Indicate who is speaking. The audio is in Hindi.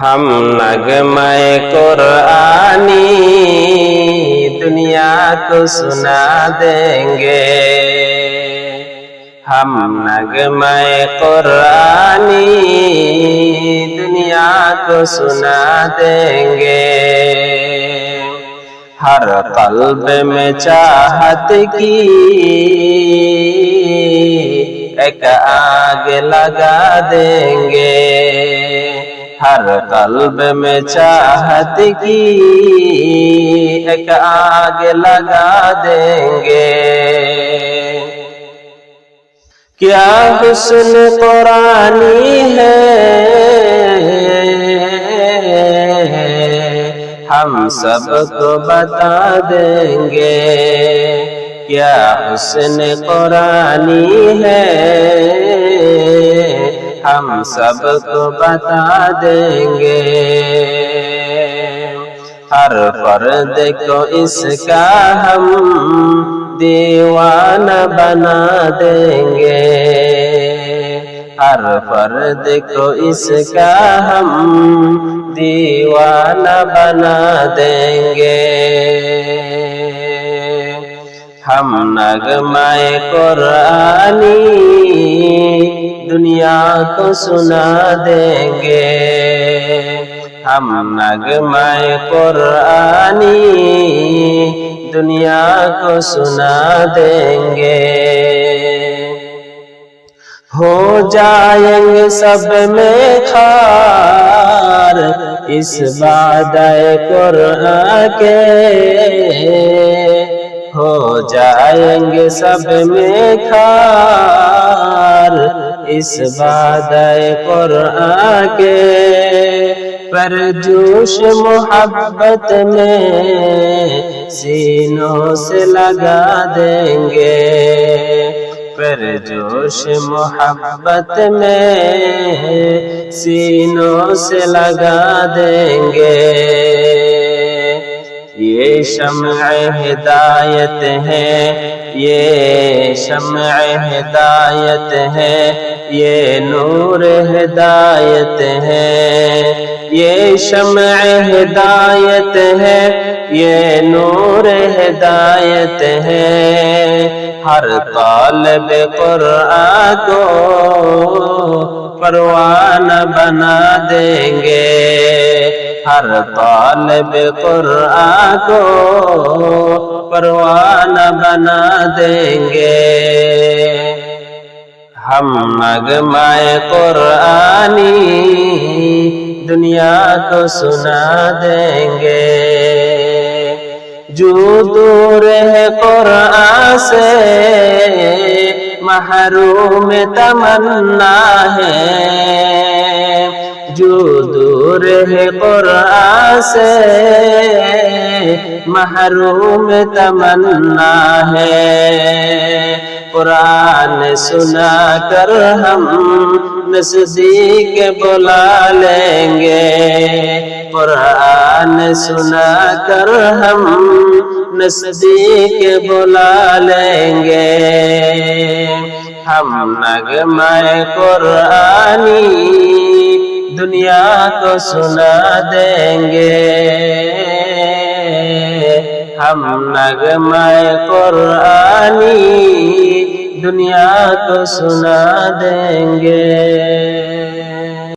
Speaker 1: हम नगमय कुरानी, दुनिया को सुना देंगे। हम नगमय कुरानी, दुनिया को सुना देंगे। हर कल्ब में चाहत की, एक आग लगा देंगे। हर कल्ब में चाहत की एक आग लगा देंगे। क्या हुस्न कुरानी है? हम सबको बता देंगे। क्या हुस्न कुरानी है? हम सबको बता देंगे। हर फर्द को इसका हम दीवाना बना देंगे। हर फर्द को इसका हम दीवाना बना देंगे। हम नगमाए कुरानी दुनिया को सुना देंगे हम नगमाए कुरानी दुनिया को सुना देंगे हो जाएँगे सब में खार इस बादय कुरान के हो जाएँगे सब में खार इस बादय कुरान के पर जोश मोहब्बत में सीनों से लगा देंगे। पर जोश मोहब्बत में सीनों से लगा देंगे। ये शम हिदायत है, ये शम हिदायत है, ये नूर हिदायत है, ये शम हिदायत है, ये नूर हिदायत है। हर तालब कुरआ को परवान बना देंगे। हर तालब कुरान को परवाना बना देंगे। हम नगमाए कुरानी दुनिया को सुना देंगे। जो दूर है कुरान से महरूम तमन्ना है। जो दूर है कुरान से, महरूम तमन्ना है। कुरान सुना कर हम नज़दीक बुला लेंगे। कुरान सुना कर हम नज़दीक बुला लेंगे। हम नगमाए कुरानी दुनिया को सुना देंगे हम नगमाए कुरानी दुनिया को सुना देंगे